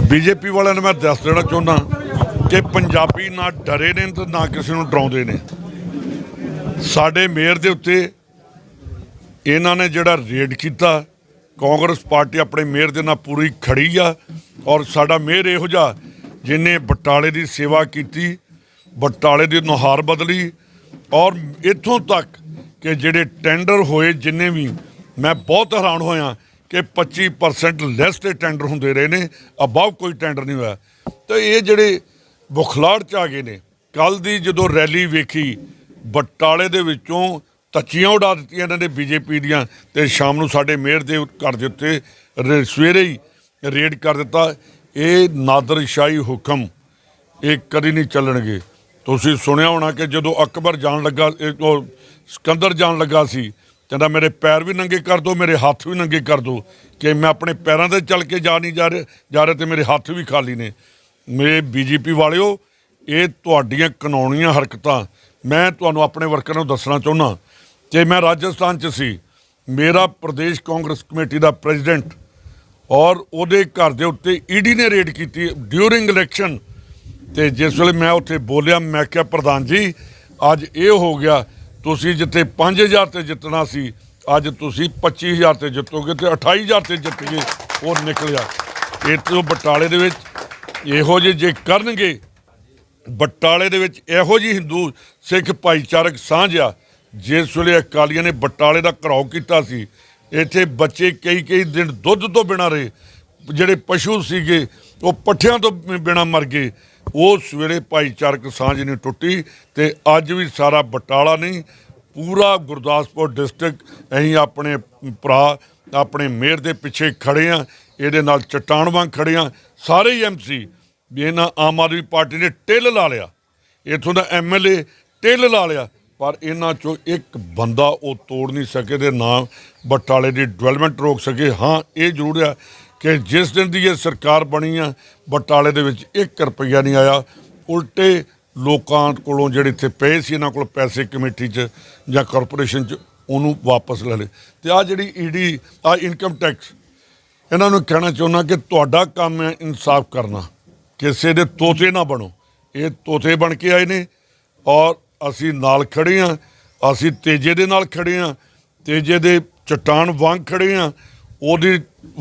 BJP ਵਾਲਿਆਂ ਨੂੰ ਮੈਂ ਦੱਸ ਦੇਣਾ ਚਾਹੁੰਦਾ ਕਿ ਪੰਜਾਬੀ ਨਾ ਡਰੇ ਨੇ ਤੇ ਨਾ ਕਿਸੇ ਨੂੰ ਡਰਾਉਂਦੇ ਨੇ। ਸਾਡੇ ਮੇਅਰ ਦੇ ਉੱਤੇ ਇਹਨਾਂ ਨੇ ਜਿਹੜਾ ਰੇਡ ਕੀਤਾ, ਕਾਂਗਰਸ ਪਾਰਟੀ ਆਪਣੇ ਮੇਅਰ ਦੇ ਨਾਲ ਪੂਰੀ ਖੜੀ ਆ ਔਰ ਸਾਡਾ ਮੇਅਰ ਇਹੋ ਜਿਹਾ ਜਿਨੇ ਬਟਾਲੇ ਦੀ ਸੇਵਾ ਕੀਤੀ, ਬਟਾਲੇ ਦੀ ਨੁਹਾਰ ਬਦਲੀ ਔਰ ਇੱਥੋਂ ਤੱਕ ਕਿ ਜਿਹੜੇ ਟੈਂਡਰ ਹੋਏ ਜਿੰਨੇ ਵੀ, ਮੈਂ ਬਹੁਤ ਹੈਰਾਨ ਹੋਇਆ ਕਿ 25% ਲੈਸ ਤੇ ਟੈਂਡਰ ਹੁੰਦੇ ਰਹੇ ਨੇ ਅਬਵ ਕੋਈ ਟੈਂਡਰ ਨਹੀਂ ਹੋਇਆ। ਤਾਂ ਇਹ ਜਿਹੜੇ ਬੁਖਲਾੜ ਚ ਆ ਗਏ ਨੇ ਕੱਲ ਦੀ ਜਦੋਂ ਰੈਲੀ ਵੇਖੀ, ਬਟਾਲੇ ਦੇ ਵਿੱਚੋਂ ਤੱਚੀਆਂ ਉਡਾ ਦਿੱਤੀਆਂ ਇਹਨਾਂ ਨੇ ਬੀਜੇਪੀ ਦੀਆਂ ਤੇ ਸ਼ਾਮ ਨੂੰ ਸਾਡੇ ਮੇਅਰ ਦੇ ਘਰ ਦੇ ਉੱਤੇ ਰੇ- ਸਵੇਰੇ ਹੀ ਰੇਡ ਕਰ ਦਿੱਤਾ। ਇਹ ਨਾਦਰਸ਼ਾਹੀ ਹੁਕਮ ਇਹ ਕਦੀ ਨਹੀਂ ਚੱਲਣਗੇ। ਤੁਸੀਂ ਸੁਣਿਆ ਹੋਣਾ ਕਿ ਜਦੋਂ ਅਕਬਰ ਜਾਣ ਲੱਗਾ, ਇਹ ਉਹ ਸਿਕੰਦਰ ਜਾਣ ਲੱਗਾ ਸੀ ਕਹਿੰਦਾ, ਮੇਰੇ ਪੈਰ ਵੀ ਨੰਗੇ ਕਰ ਦਿਓ ਮੇਰੇ ਹੱਥ ਵੀ ਨੰਗੇ ਕਰ ਦਿਓ ਕਿ ਮੈਂ ਆਪਣੇ ਪੈਰਾਂ ਤੇ ਚੱਲ ਕੇ ਜਾ ਨਹੀਂ ਜਾ ਰਿਹਾ ਜਾ ਰਿਹਾ ਤੇ ਮੇਰੇ ਹੱਥ ਵੀ ਖਾਲੀ ਨੇ। ਮੇਰੇ ਬੀਜੇਪੀ ਵਾਲਿਓ, ਇਹ ਤੁਹਾਡੀਆਂ ਕਾਨੂੰਨੀਆਂ ਹਰਕਤਾਂ, ਮੈਂ ਤੁਹਾਨੂੰ ਆਪਣੇ ਵਰਕਰਾਂ ਨੂੰ ਦੱਸਣਾ ਚਾਹੁੰਦਾ ਕਿ ਮੈਂ ਰਾਜਸਥਾਨ 'ਚ ਸੀ, ਮੇਰਾ ਪ੍ਰਦੇਸ਼ ਕਾਂਗਰਸ ਕਮੇਟੀ ਦਾ ਪ੍ਰੈਜ਼ੀਡੈਂਟ ਔਰ ਉਹਦੇ ਘਰ ਦੇ ਉੱਤੇ ਈਡੀ ਨੇ ਰੇਡ ਕੀਤੀ ਡਿਊਰਿੰਗ ਇਲੈਕਸ਼ਨ। ਤੇ ਜਿਸ ਵੇਲੇ ਮੈਂ ਉੱਥੇ ਬੋਲਿਆ, ਮੈਂ ਕਿਹਾ, ਪ੍ਰਧਾਨ ਜੀ, ਅੱਜ ਇਹ ਹੋ ਗਿਆ ਤੁਸੀਂ ਜਿੱਥੇ 5000 ਤੇ ਜਿੱਤਣਾ ਸੀ, ਅੱਜ ਤੁਸੀਂ 25000 ਤੇ ਜਿੱਤੋਗੇ ਤੇ 28000 ਤੇ ਜਿੱਤ ਗਏ ਉਹ ਨਿਕਲਿਆ। ਇਹ ਤੋਂ ਬਟਾਲੇ ਦੇ ਵਿੱਚ ਇਹੋ ਜਿਹੇ ਜੇ ਕਰਨਗੇ, ਬਟਾਲੇ ਦੇ ਵਿੱਚ ਇਹੋ ਜਿਹੀ ਹਿੰਦੂ ਸਿੱਖ ਭਾਈਚਾਰਕ ਸਾਂਝ ਆ, ਜਿਸ ਵੇਲੇ ਅਕਾਲੀਆਂ ਨੇ ਬਟਾਲੇ ਦਾ ਘਰਾਓ ਕੀਤਾ ਸੀ, ਇੱਥੇ ਬੱਚੇ ਕਈ ਕਈ ਦਿਨ ਦੁੱਧ ਤੋਂ ਬਿਨਾਂ ਰਹੇ, ਜਿਹੜੇ ਪਸ਼ੂ ਸੀਗੇ, ਉਹ ਪੱਠਿਆਂ ਤੋਂ ਬਿਨਾਂ ਮਰ ਗਏ ਉਸ ਵੇਲੇ ਭਾਈਚਾਰਕ ਸਾਂਝ ਨਹੀਂ ਟੁੱਟੀ ਤੇ ਅੱਜ ਵੀ ਸਾਰਾ ਬਟਾਲਾ ਨਹੀਂ, ਪੂਰਾ ਗੁਰਦਾਸਪੁਰ ਡਿਸਟ੍ਰਿਕਟ, ਅਸੀਂ ਆਪਣੇ ਭਰਾ, ਆਪਣੇ ਮੇਅਰ ਦੇ ਪਿੱਛੇ ਖੜੇ ਆ, ਇਹਦੇ ਨਾਲ ਚਟਾਨ ਵਾਂਗ ਖੜੇ ਆ, ਸਾਰੇ ਹੀ ਐਮਸੀ ਵੀ ਇਹਨਾਂ ਆਮ ਆਦਮੀ ਪਾਰਟੀ ਨੇ ਟਿੱਲ ਲਾ ਲਿਆ। ਇੱਥੋਂ ਦਾ ਐਮਐਲਏ ਟਿੱਲ ਲਾ ਲਿਆ, ਪਰ ਇਹਨਾਂ ਚੋਂ ਇੱਕ ਬੰਦਾ ਉਹ ਤੋੜ ਨਹੀਂ ਸਕੇ ਤੇ ਨਾ ਬਟਾਲੇ ਦੀ ਡਿਵੈਲਪਮੈਂਟ ਰੋਕ ਸਕੇ। ਹਾਂ, ਇਹ ਜ਼ਰੂਰ ਆ ਕਿ ਜਿਸ ਦਿਨ ਦੀ ਇਹ ਸਰਕਾਰ ਬਣੀ ਆ, ਬਟਾਲੇ ਦੇ ਵਿੱਚ 1 ਰੁਪਈਆ ਨਹੀਂ ਆਇਆ। ਉਲਟੇ ਲੋਕਾਂ ਕੋਲੋਂ ਜਿਹੜੇ ਇੱਥੇ ਪਏ ਸੀ, ਇਹਨਾਂ ਕੋਲ ਪੈਸੇ ਕਮੇਟੀ 'ਚ ਜਾਂ ਕਾਰਪੋਰੇਸ਼ਨ 'ਚ, ਉਹਨੂੰ ਵਾਪਸ ਲੈ ਲਏ। ਤੇ ਆ ਜਿਹੜੀ ਈਡੀ ਆ ਇਨਕਮ ਟੈਕਸ ਇਹਨਾਂ ਨੂੰ ਕਹਿਣਾ ਚਾਹੁੰਦਾ ਕਿ ਤੁਹਾਡਾ ਕੰਮ ਹੈ ਇਨਸਾਫ ਕਰਨਾ। ਕਿਸੇ ਦੇ ਤੋਤੇ ਨਾ ਬਣੋ। ਇਹ ਤੋਤੇ ਬਣ ਕੇ ਆਏ ਨੇ ਔਰ ਅਸੀਂ ਨਾਲ ਖੜੇ ਆ ਅਸੀਂ ਤੇਜੇ ਦੇ ਨਾਲ ਖੜੇ ਆ ਤੇਜੇ ਦੇ ਚਟਾਨ ਵਾਂਗ ਖੜੇ ਆ ਉਹਦੀ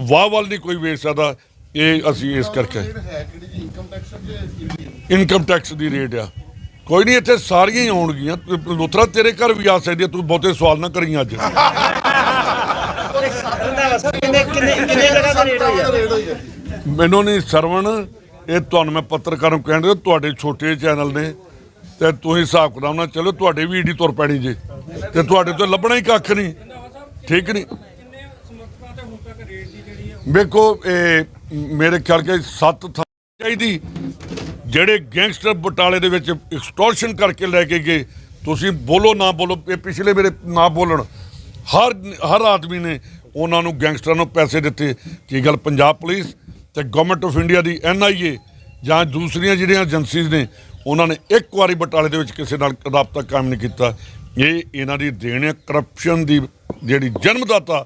ਵਾਹ ਵੱਲ ਨਹੀਂ ਕੋਈ ਵੇਖ ਸਕਦਾ। ਇਹ ਅਸੀਂ ਇਸ ਕਰਕੇ ਹੈ ਕਿਹੜੀ ਜੀ ਇਨਕਮ ਟੈਕਸ ਦੇ? ਇਨਕਮ ਟੈਕਸ ਦੀ ਰੇਟ ਆ। ਕੋਈ ਨਹੀਂ ਇੱਥੇ ਸਾਰੀਆਂ ਹੀ ਆਉਣਗੀਆਂ। ਲੋਥਰਾ ਤੇਰੇ ਘਰ ਵੀ ਆ ਸਕਦੀ ਤੂੰ ਬਹੁਤੇ ਸਵਾਲ ਨਾ ਕਰੀ ਅੱਜ। ਮੈਨੂੰ ਨਹੀਂ ਸਰਵਣ ਇਹ ਤੁਹਾਨੂੰ ਮੈਂ ਪੱਤਰਕਾਰ ਨੂੰ ਕਹਿੰਦੇ ਤੁਹਾਡੇ ਛੋਟੇ ਚੈਨਲ ਨੇ ਤੇ ਤੁਸੀਂ ਹਿਸਾਬ ਕਰਾਉਣਾ ਚਲੋ ਤੁਹਾਡੇ ਵੀ ਈਡੀ ਤੁਰ ਪੈਣੀ ਜੇ। ਤੇ ਤੁਹਾਡੇ ਤੋਂ ਲੱਭਣਾ ਹੀ ਕੱਖ ਨਹੀਂ। ਠੀਕ ਨਹੀਂ? ਵੇਖੋ, ਇਹ ਮੇਰੇ ਖਿਆਲ ਕੇ ਸੱਤ ਥਾਂ ਚਾਹੀਦੀ, ਜਿਹੜੇ ਗੈਂਗਸਟਰ ਬਟਾਲੇ ਦੇ ਵਿੱਚ ਐਕਸਟੋਰਸ਼ਨ ਕਰਕੇ ਲੈ ਕੇ ਗਏ। ਤੁਸੀਂ ਬੋਲੋ, ਨਾ ਬੋਲੋ, ਇਹ ਪਿਛਲੇ ਮੇਰੇ ਨਾ ਬੋਲਣ। ਹਰ ਹਰ ਆਦਮੀ ਨੇ ਉਹਨਾਂ ਨੂੰ ਗੈਂਗਸਟਰਾਂ ਨੂੰ ਪੈਸੇ ਦਿੱਤੇ। ਕੀ ਗੱਲ ਪੰਜਾਬ ਪੁਲਿਸ ਤੇ ਗਵਰਨਮੈਂਟ ਆਫ ਇੰਡੀਆ ਦੀ ਐਨਆਈਏ ਜਾਂ ਦੂਸਰੀਆਂ ਜਿਹੜੀਆਂ ਏਜੰਸੀਜ਼ ਨੇ, ਉਹਨਾਂ ਨੇ ਇੱਕ ਵਾਰੀ ਬਟਾਲੇ ਦੇ ਵਿੱਚ ਕਿਸੇ ਨਾਲ ਰਾਬਤਾ ਕਾਇਮ ਨਹੀਂ ਕੀਤਾ। ਇਹ ਇਹਨਾਂ ਦੀ ਦੇਣ ਹੈ ਕਰਪਸ਼ਨ ਦੀ ਜਿਹੜੀ ਜਨਮਦਾਤਾ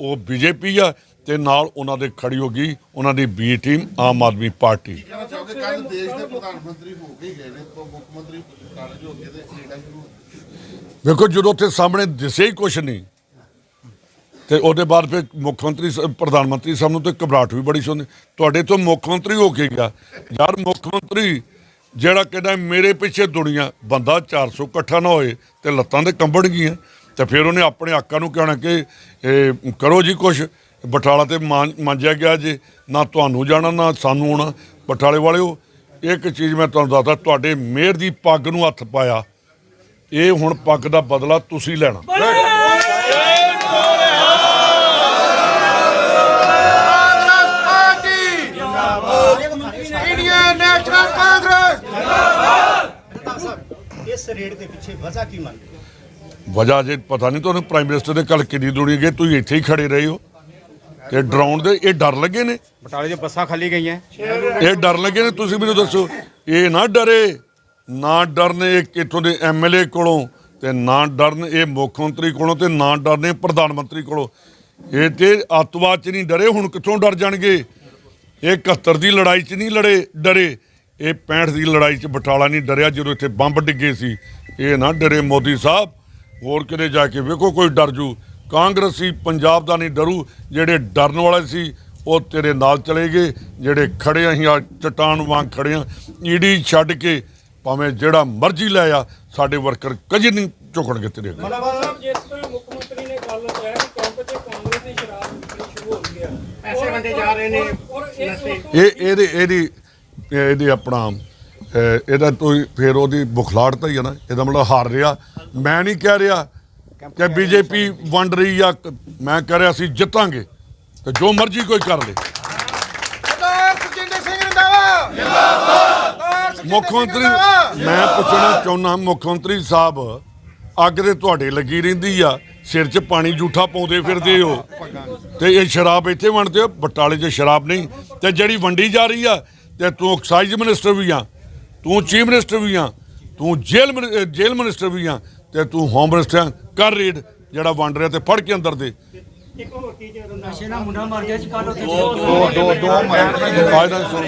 ਉਹ ਬੀਜੇਪੀ ਆ ਤੇ ਨਾਲ ਉਹਨਾਂ ਦੇ ਖੜੀ ਹੋ ਗਈ ਉਹਨਾਂ ਦੀ B team Aam Aadmi Party. ਕਹਿਣਾ ਚਾਹੁੰਦੇ? ਕੱਲ ਦੇਸ਼ ਦੇ ਪ੍ਰਧਾਨ ਮੰਤਰੀ ਹੋ ਕੇ ਹੀ ਗਏ ਨੇ ਪ- ਮੁੱਖ ਮੰਤਰੀ ਕਾਲਜ ਹੋ ਕੇ ਤੇ ਰੇਡਾਂ ਸ਼ੁਰੂ ਵੇਖੋ ਜਦੋਂ ਉੱਥੇ ਸਾਹਮਣੇ ਦਿਸੇ ਹੀ ਕੁਛ ਨਹੀਂ ਤੇ ਉਹਦੇ ਬਾਅਦ ਫਿਰ ਮੁੱਖ ਮੰਤਰੀ ਪ੍ਰਧਾਨ ਮੰਤਰੀ ਸਾਹਿਬ ਨੂੰ ਤੇ ਘਬਰਾਹਟ ਵੀ ਬੜੀ ਸੁਣਦੀ ਤੁਹਾਡੇ ਤੋਂ ਮੁੱਖ ਮੰਤਰੀ ਹੋ ਕੇ ਗਿਆ। ਯਾਰ ਮੁੱਖ ਮੰਤਰੀ ਜਿਹੜਾ ਕਹਿੰਦਾ ਮੇਰੇ ਪਿੱਛੇ ਦੁਨੀਆ ਬੰਦਾ 400 ਇਕੱਠਾ ਨਾ ਹੋਏ ਤੇ ਲੱਤਾਂ ਦੇ ਕੰਬਣ ਗਈਆਂ ਤੇ ਫਿਰ ਉਹਨੇ ਆਪਣੇ ਆਕਾ ਨੂੰ ਕਹਿਣਾ ਕਿ ਇਹ ਕਰੋ ਜੀ ਕੁਛ। ਬਟਾਲਾ ਤੇ ਮਾਂਜਿਆ ਗਿਆ ਜੇ। ਨਾ ਤੁਹਾਨੂੰ ਜਾਣਾ ਨਾ ਸਾਨੂੰ ਆਉਣਾ। ਬਟਾਲੇ ਵਾਲਿਓ ਇੱਕ ਚੀਜ਼ ਮੈਂ ਤੁਹਾਨੂੰ ਦੱਸਦਾ ਤੁਹਾਡੇ ਮੇਅਰ ਦੀ ਪੱਗ ਨੂੰ ਹੱਥ ਪਾਇਆ। ਇਹ ਹੁਣ ਪੱਗ ਦਾ ਬਦਲਾ ਤੁਸੀਂ ਲੈਣਾ। ਇਸ ਰੇਟ ਦੇ ਪਿੱਛੇ ਵਜ੍ਹਾ ਕੀ ਮੰਨਦੇ? ਵਜ੍ਹਾ ਜੇ ਪਤਾ ਨਹੀਂ ਤੁਹਾਨੂੰ ਪ੍ਰਾਈਮ ਮਿਨਿਸਟਰ ਦੇ ਕੱਲ ਕਿੰਨੀ ਦੁਨੀ ਗਏ ਤੁਸੀਂ ਇੱਥੇ ਹੀ ਖੜੇ ਰਹੇ ਹੋ। ਤੇ ਡਰਾਉਣ ਦੇ ਇਹ ਡਰ ਲੱਗੇ ਨੇ? ਬਟਾਲੇ 'ਚ ਬੱਸਾਂ ਖਾਲੀ ਗਈਆਂ। ਇਹ ਡਰ ਲੱਗੇ ਨੇ? ਤੁਸੀਂ ਮੈਨੂੰ ਦੱਸੋ ਇਹ ਨਾ ਡਰੇ ਨਾ ਡਰਨ ਇਹ ਇੱਥੋਂ ਦੇ ਐਮਐਲਏ ਕੋਲੋਂ ਤੇ ਨਾ ਡਰਨ ਇਹ ਮੁੱਖ ਮੰਤਰੀ ਕੋਲੋਂ ਤੇ ਨਾ ਡਰਨੇ ਪ੍ਰਧਾਨ ਮੰਤਰੀ ਕੋਲੋਂ। ਇਹ ਤੇ ਅੱਤਵਾਦ ਚ ਨਹੀਂ ਡਰੇ ਹੁਣ ਕਿੱਥੋਂ ਡਰ ਜਾਣਗੇ? ਇਹ 71 ਦੀ ਲੜਾਈ 'ਚ ਨਹੀਂ ਲੜੇ ਡਰੇ। ਇਹ 65 ਦੀ ਲੜਾਈ 'ਚ ਬਟਾਲਾ ਨਹੀਂ ਡਰਿਆ ਜਦੋਂ ਇੱਥੇ ਬੰਬ ਡਿੱਗੇ ਸੀ। ਇਹ ਨਾ ਡਰੇ ਮੋਦੀ ਸਾਹਿਬ। ਹੋਰ ਕਿਤੇ ਜਾ ਕੇ ਵੇਖੋ ਕੋਈ ਡਰ ਜੂ। ਕਾਂਗਰਸੀ ਪੰਜਾਬ ਦਾ ਨਹੀਂ ਡਰੂ ਜਿਹੜੇ ਡਰਨ ਵਾਲੇ ਸੀ ਉਹ ਤੇਰੇ ਨਾਲ ਚਲੇ ਗਏ। ਜਿਹੜੇ ਖੜੇ ਅਸੀਂ ਆ ਚਟਾਨ ਵਾਂਗ ਖੜੇ ਆ। ਈਡੀ ਛੱਡ ਕੇ ਭਾਵੇਂ ਜਿਹੜਾ ਮਰਜ਼ੀ ਲੈ ਆ ਸਾਡੇ ਵਰਕਰ ਕਦੇ ਨਹੀਂ ਝੁਕਣਗੇ ਤੇਰੇ ਅੱਗੇ। ਸਾਹਿਬ ਜਿਸ ਤਰ੍ਹਾਂ ਮੁੱਖ ਮੰਤਰੀ ਨੇ ਗੱਲ ਕਿਹਾ ਕਿ ਕੈਂਪ 'ਚ ਕਾਂਗਰਸ ਦੀ ਸ਼ਰਾਬ ਸ਼ੁਰੂ ਹੋ ਗਈ ਹੈ ਪੈਸੇ ਵੰਡੇ ਜਾ ਰਹੇ ਨੇ ਇਹ ਇਹਦੇ ਇਹਦੀ ਇਹਦੀ ਆਪਣਾ ਇਹਦਾ ਕੋਈ ਫਿਰ ਉਹਦੀ ਬੁਖਲਾੜਤਾ ਹੀ ਆ ਨਾ ਇਹਦਾ ਮਤਲਬ ਹਾਰ ਰਿਹਾ। ਮੈਂ ਨਹੀਂ ਕਹਿ ਰਿਹਾ ਕਿ ਬੀਜੇਪੀ ਵੰਡ ਰਹੀ ਆ ਮੈਂ ਕਹਿ ਰਿਹਾ ਅਸੀਂ ਜਿੱਤਾਂਗੇ ਤੇ ਜੋ ਮਰਜ਼ੀ ਕੋਈ ਕਰ ਲੇ। ਮੁੱਖ ਮੰਤਰੀ ਮੈਂ ਪੁੱਛਣਾ ਚਾਹੁੰਦਾ ਮੁੱਖ ਮੰਤਰੀ ਸਾਹਿਬ ਅੱਗ ਤੇ ਤੁਹਾਡੇ ਲੱਗੀ ਰਹਿੰਦੀ ਆ ਸਿਰ 'ਚ ਪਾਣੀ ਝੂਠਾ ਪਾਉਂਦੇ ਫਿਰਦੇ ਹੋ। ਤੇ ਇਹ ਸ਼ਰਾਬ ਇੱਥੇ ਵੰਡਦੇ ਹੋ? ਬਟਾਲੇ 'ਚ ਸ਼ਰਾਬ ਨਹੀਂ। ਤੇ ਜਿਹੜੀ ਵੰਡੀ ਜਾ ਰਹੀ ਆ ਤੇ ਤੂੰ ਐਕਸਾਈਜ਼ ਮਿਨਿਸਟਰ ਵੀ ਆ। ਤੂੰ ਚੀਫ ਮਿਨਿਸਟਰ ਵੀ ਆ ਤੂੰ ਜੇਲ੍ਹ ਅਹ ਜੇਲ੍ਹ ਮਿਨਿਸਟਰ ਵੀ ਆ ਤੇ ਤੂੰ ਹੋਮ ਮਿਨਿਸਟਰ। ਕਰ ਰੇਡ ਜਿਹੜਾ ਵੰਡ ਰਿਹਾ ਤੇ ਫੜ ਕੇ ਅੰਦਰ ਦੇ। ਇੱਕ ਹੋਰ ਚੀਜ਼ ਨਸ਼ੇ ਨਾਲ ਮੁੰਡਾ ਮਰ ਗਿਆ ਜੀ ਕੱਲ ਉੱਥੇ ਦੋ ਦੋ ਦੋ ਸੁਣ।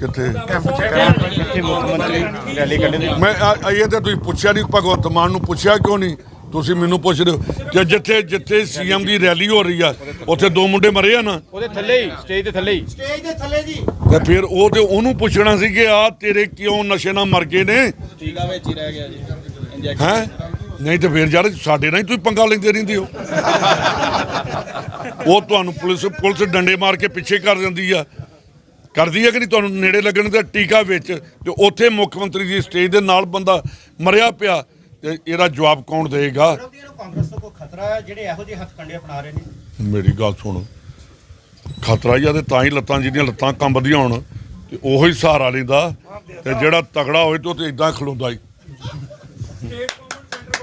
ਕਿੱਥੇ ਇੱਥੇ ਮੁੱਖ ਮੰਤਰੀ ਰੈਲੀ ਕੱਢਦੇ ਮੈਂ ਇਹ ਤਾਂ ਤੁਸੀਂ ਪੁੱਛਿਆ ਨਹੀਂ ਭਗਵੰਤ ਮਾਨ ਨੂੰ ਪੁੱਛਿਆ ਕਿਉਂ ਨਹੀਂ? ਤੁਸੀਂ ਮੈਨੂੰ ਪੁੱਛ ਰਹੇ ਹੋ ਕਿ ਜਿੱਥੇ ਜਿੱਥੇ ਸੀਐਮ ਦੀ ਰੈਲੀ ਹੋ ਰਹੀ ਆ ਉੱਥੇ ਦੋ ਮੁੰਡੇ ਮਰੇ ਆ ਨਾ? ਉਹਦੇ ਥੱਲੇ ਹੀ ਸਟੇਜ ਦੇ ਥੱਲੇ ਹੀ। ਸਟੇਜ ਦੇ ਥੱਲੇ ਜੀ। ਤੇ ਫਿਰ ਉਹ ਤੇ ਉਹਨੂੰ ਪੁੱਛਣਾ ਸੀ ਕਿ ਆ ਤੇਰੇ ਕਿਉਂ ਨਸ਼ੇ ਨਾਲ ਮਰ ਗਏ ਨੇ? ਟੀਕਾ ਵਿੱਚ ਹੀ ਰਹਿ ਗਿਆ ਜੀ। ਹੈ? ਨਹੀਂ ਤੇ ਫਿਰ ਯਾਰ ਸਾਡੇ ਨਾਲ ਹੀ ਤੁਸੀਂ ਪੰਗਾ ਲੈਂਦੇ ਰਹਿੰਦੇ ਹੋ। ਉਹ ਤੁਹਾਨੂੰ ਪੁਲਿਸ ਪੁਲਿਸ ਡੰਡੇ ਮਾਰ ਕੇ ਪਿੱਛੇ ਕਰ ਦਿੰਦੀ ਆ। ਕਰਦੀ ਹੈ ਕਿ ਨਹੀਂ? ਤੁਹਾਨੂੰ ਨੇੜੇ ਲੱਗਣ ਦਾ ਟੀਕਾ ਵਿੱਚ ਤੇ ਉੱਥੇ ਮੁੱਖ ਮੰਤਰੀ ਦੀ ਸਟੇਜ ਦੇ ਨਾਲ ਬੰਦਾ ਮਰਿਆ ਪਿਆ। ਤੇ ਇਹਦਾ ਜਵਾਬ ਕੌਣ ਦੇਗਾ ਵਿਰੋਧੀਆਂ ਨੂੰ ਕਾਂਗਰਸ ਤੋਂ ਕੋਈ ਖਤਰਾ ਹੈ? ਜਿਹੜੇ ਇਹੋ ਜਿਹੇ ਹੱਥ ਕੰਡੇ ਅਪਣਾ ਰਹੇ ਨੇ। ਮੇਰੀ ਗੱਲ ਸੁਣ। ਖਤਰਾ ਹੀ ਆ ਤੇ ਤਾਂ ਹੀ ਲੱਤਾਂ ਜਿਹਦੀਆਂ ਲੱਤਾਂ ਕੰਬਦੀਆਂ ਹੋਣ ਤੇ ਉਹੋ ਹੀ ਸਹਾਰਾ ਲੈਂਦਾ। ਤੇ ਜਿਹੜਾ ਤਗੜਾ ਹੋਏ ਤੇ ਉਹ ਤੇ ਇਦਾਂ ਖਲੋਂਦਾ ਹੀ ਸਟੇਟ ਗਵਰਨਮੈਂਟ ਸੈਂਟਰ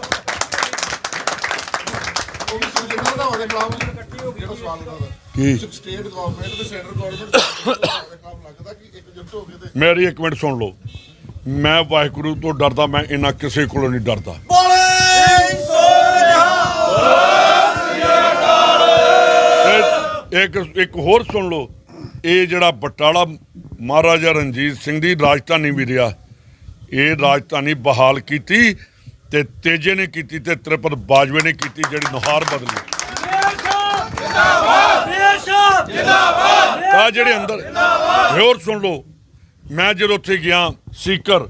ਉਹ ਵੀ ਸੁਖਜਿੰਦਰ ਦਾ ਉਹਦੇ ਖਿਲਾਫ ਜਿਹੜਾ ਸਵਾਲ ਉਹਨਾਂ ਦਾ ਕੀ? ਸਟੇਟ ਗਵਰਨਮੈਂਟ ਤੇ ਸੈਂਟਰ ਗਵਰਨਮੈਂਟ ਦੇ ਕੰਮ ਲੱਗਦਾ ਕਿ ਇਕਜੁੱਟ ਹੋ ਕੇ ਤੇ ਮੇਰੀ ਇੱਕ ਮਿੰਟ ਸੁਣ ਲਓ। ਮੈਂ ਵਾਹਿਗੁਰੂ ਤੋਂ ਡਰਦਾ ਮੈਂ ਇਹਨਾਂ ਕਿਸੇ ਕੋਲੋਂ ਨਹੀਂ ਡਰਦਾ। ਇੱਕ ਇੱਕ ਹੋਰ ਸੁਣ ਲਓ। ਇਹ ਜਿਹੜਾ ਬਟਾਲਾ ਮਹਾਰਾਜਾ ਰਣਜੀਤ ਸਿੰਘ ਦੀ ਰਾਜਧਾਨੀ ਵੀ ਰਿਹਾ। ਇਹ ਰਾਜਧਾਨੀ ਬਹਾਲ ਕੀਤੀ ਤੇ ਤੇਜੇ ਨੇ ਕੀਤੀ ਤੇ ਤ੍ਰਿਪਤ ਬਾਜਵੇ ਨੇ ਕੀਤੀ ਜਿਹੜੀ ਨੁਹਾਰ ਬਦਲੀ। ਆ ਜਿਹੜੇ ਅੰਦਰ ਹੋਰ ਸੁਣ ਲਓ। ਮੈਂ ਜਦੋਂ ਉੱਥੇ ਗਿਆ, ਸੀਕਰ,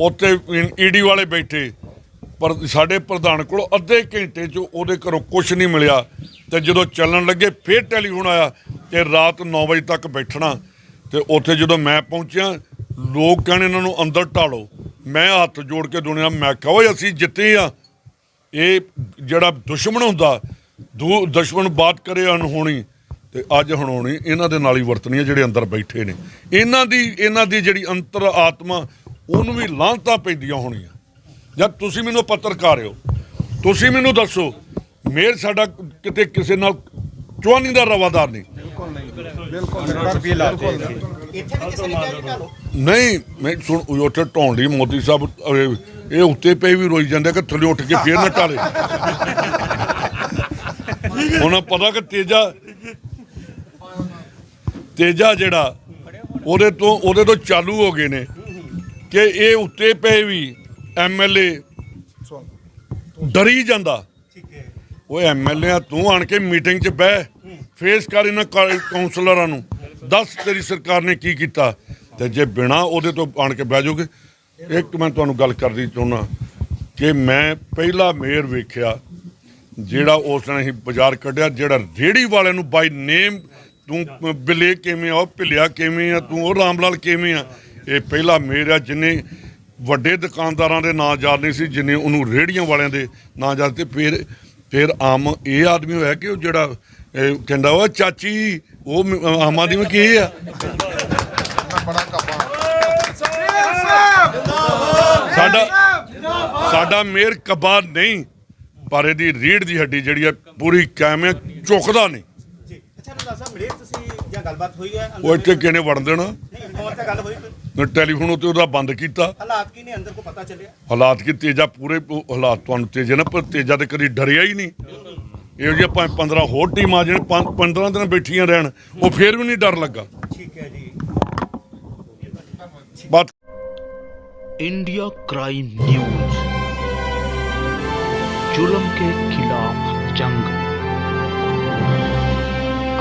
ਉੱਥੇ ਈਡੀ ਵਾਲੇ ਬੈਠੇ। ਪਰ ਸਾਡੇ ਪ੍ਰਧਾਨ ਕੋਲ ਅੱਧੇ ਘੰਟੇ 'ਚ ਉਹਦੇ ਘਰੋਂ ਕੁਝ ਨਹੀਂ ਮਿਲਿਆ। ਤੇ ਜਦੋਂ ਚੱਲਣ ਲੱਗੇ, ਫੇਰ ਟੈਲੀਫੋਨ ਆਇਆ ਤੇ ਰਾਤ 9 ਵਜੇ ਤੱਕ ਬੈਠਣਾ। ਤੇ ਉੱਥੇ ਜਦੋਂ ਮੈਂ ਪਹੁੰਚਿਆ, ਲੋਕ ਕਹਿਣ ਇਹਨਾਂ ਨੂੰ ਅੰਦਰ ਢਾਲੋ। ਮੈਂ ਹੱਥ ਜੋੜ ਕੇ ਦੁਨੀਆ, ਮੈਂ ਕਿਹਾ, ਓਏ, ਅਸੀਂ ਜਿੱਤੇ ਆ। ਇਹ ਜਿਹੜਾ ਦੁਸ਼ਮਣ ਹੁੰਦਾ, ਦੂ, ਦੁਸ਼ਮਣ ਬਾਤ ਕਰੇ ਅਣਹੋਣੀ। ਤੇ ਅੱਜ ਹਣੋਣੀ ਇਹਨਾਂ ਦੇ ਨਾਲ ਹੀ ਵਰਤਣੀ ਹੈ ਜਿਹੜੇ ਅੰਦਰ ਬੈਠੇ ਨੇ। ਇਹਨਾਂ ਦੀ ਇਹਨਾਂ ਦੀ ਜਿਹੜੀ ਅੰਤਰ ਆਤਮਾ ਉਹਨੂੰ ਵੀ ਲਾਂਤਾਂ ਪੈਂਦੀਆਂ ਹੋਣੀਆਂ। ਜਦ ਤੁਸੀਂ ਮੈਨੂੰ ਪੱਤਰਕਾਰ ਹੋ ਤੁਸੀਂ ਮੈਨੂੰ ਦੱਸੋ ਮੇਰ ਸਾਡਾ ਕਿਤੇ ਕਿਸੇ ਨਾਲ ਚੁਆਨੀ ਦਾ ਰਵਾਦਾਰ ਨਹੀਂ। ਢਾਲੋ ਨਹੀਂ ਮੈਂ ਸੁਣ ਉੱਥੇ ਢਾਉਣ ਲਈ ਮੋਦੀ ਸਾਹਿਬ ਇਹ ਉੱਤੇ ਪਏ ਵੀ ਰੋਈ ਜਾਂਦੇ ਕਿ ਥੱਲੇ ਉੱਠ ਕੇ ਫੇਰ ਨਾ ਢਾਲੇ ਉਹਨਾਂ ਪਤਾ ਕਿ ਤੇਜਾ ਤੇਜਾ ਜਿਹੜਾ, ਉਹਦੇ ਤੋਂ ਉਹਦੇ ਤੋਂ ਚਾਲੂ ਹੋ ਗਏ ਨੇ। ਕਿ ਇਹ ਉੱਤੇ ਪਏ ਵੀ ਐਮਐਲਏ ਡਰੀ ਜਾਂਦਾ। ਉਹ ਹੈ ਓਏ ਐਮਐਲਏ ਆ ਤੂੰ ਆਣ ਕੇ ਮੀਟਿੰਗ 'ਚ ਬਹਿ ਫੇਸ ਕਰ ਇਹਨਾਂ ਕਾ- ਕਾਉਂਸਲਰਾਂ ਨੂੰ ਦੱਸ ਤੇਰੀ ਸਰਕਾਰ ਨੇ ਕੀ ਕੀਤਾ। ਤੇ ਜੇ ਬਿਨਾ ਉਹਦੇ ਤੋਂ ਆਣ ਕੇ ਬਹਿ ਜਾਓਗੇ, ਇੱਕ ਮੈਂ ਤੁਹਾਨੂੰ ਗੱਲ ਕਰਦੀ ਚਾਹੁੰਦਾ ਕਿ ਮੈਂ ਪਹਿਲਾ ਮੇਅਰ ਵੇਖਿਆ, ਜਿਹੜਾ ਉਸ ਨੇ ਅਸੀਂ ਬਾਜ਼ਾਰ ਕੱਢਿਆ, ਜਿਹੜਾ ਰੇੜੀ ਵਾਲਿਆਂ ਨੂੰ ਬਾਈ ਨੇਮ ਤੂੰ ਬਿਲੇ ਕਿਵੇਂ ਆ, ਉਹ ਭਿਲਿਆ ਕਿਵੇਂ ਆ, ਤੂੰ ਉਹ ਰਾਮ ਲਾਲ ਕਿਵੇਂ ਆ? ਇਹ ਪਹਿਲਾ ਮੇਅਰ ਆ ਜਿਨੇ ਵੱਡੇ ਦੁਕਾਨਦਾਰਾਂ ਦੇ ਨਾਂ ਯਾਦ ਨਹੀਂ ਸੀ, ਜਿਨੇ ਉਹਨੂੰ ਰੇੜੀਆਂ ਵਾਲਿਆਂ ਦੇ ਨਾਂ ਯਾਦ ਤੇ ਫਿਰ ਫਿਰ ਆਮ ਇਹ ਆਦਮੀ ਹੋਇਆ ਕਿ ਉਹ ਜਿਹੜਾ, ਇਹ ਕਹਿੰਦਾ ਉਹ ਚਾਚੀ, ਉਹ ਆਮ ਆਦਮੀ ਕੀ ਆ? ਬੜਾ ਕੱਪਾ ਸਾਡਾ ਸਾਡਾ ਮੇਅਰ ਕਬਾ ਨਹੀਂ, ਪਰ ਇਹਦੀ ਰੀੜ ਦੀ ਹੱਡੀ ਜਿਹੜੀ ਆ, ਪੂਰੀ ਕਾਇਮ ਹੈ, ਚੁੱਕਦਾ ਨਹੀਂ। ਤੁਹਾਨੂੰ ਉਹ ਇੱਥੇ ਕਿਹਨੇ ਵੜਨ ਦੇਣਾ? ਨਹੀਂ ਫੋਨ ਗੱਲ ਹੋਈ ਕੋਈ? ਨਾ ਟੈਲੀਫੋਨ ਉੱਤੇ ਉਹਦਾ ਬੰਦ ਕੀਤਾ। ਹਾਲਾਤ ਕੀ ਨੇ? ਅੰਦਰ ਕੋ ਪਤਾ ਚੱਲਿਆ? ਹਾਲਾਤ ਕੀ? ਤੇਜਾ ਪੂਰੇ ਹਾਲਾਤ ਤੁਹਾਨੂੰ ਤੇਜਾ ਨਾ ਪਰ ਤੇਜਾ ਤੇ ਕਦੀ ਡਰਿਆ ਹੀ ਨਹੀਂ। ਇਹੋ ਜਿਹੀਆਂ ਭਾਵੇਂ 15 ਹੋਰ ਟੀਮਾਂ ਜਿਹੜੇ 15 ਦਿਨ ਬੈਠੀਆਂ ਰਹਿਣ ਉਹ ਫੇਰ ਵੀ ਨਹੀਂ ਡਰ ਲੱਗਾ। ਠੀਕ ਹੈ ਜੀ। ਬਾਤ इंडिया क्राइम न्यूज जुल्म के खिलाफ जंग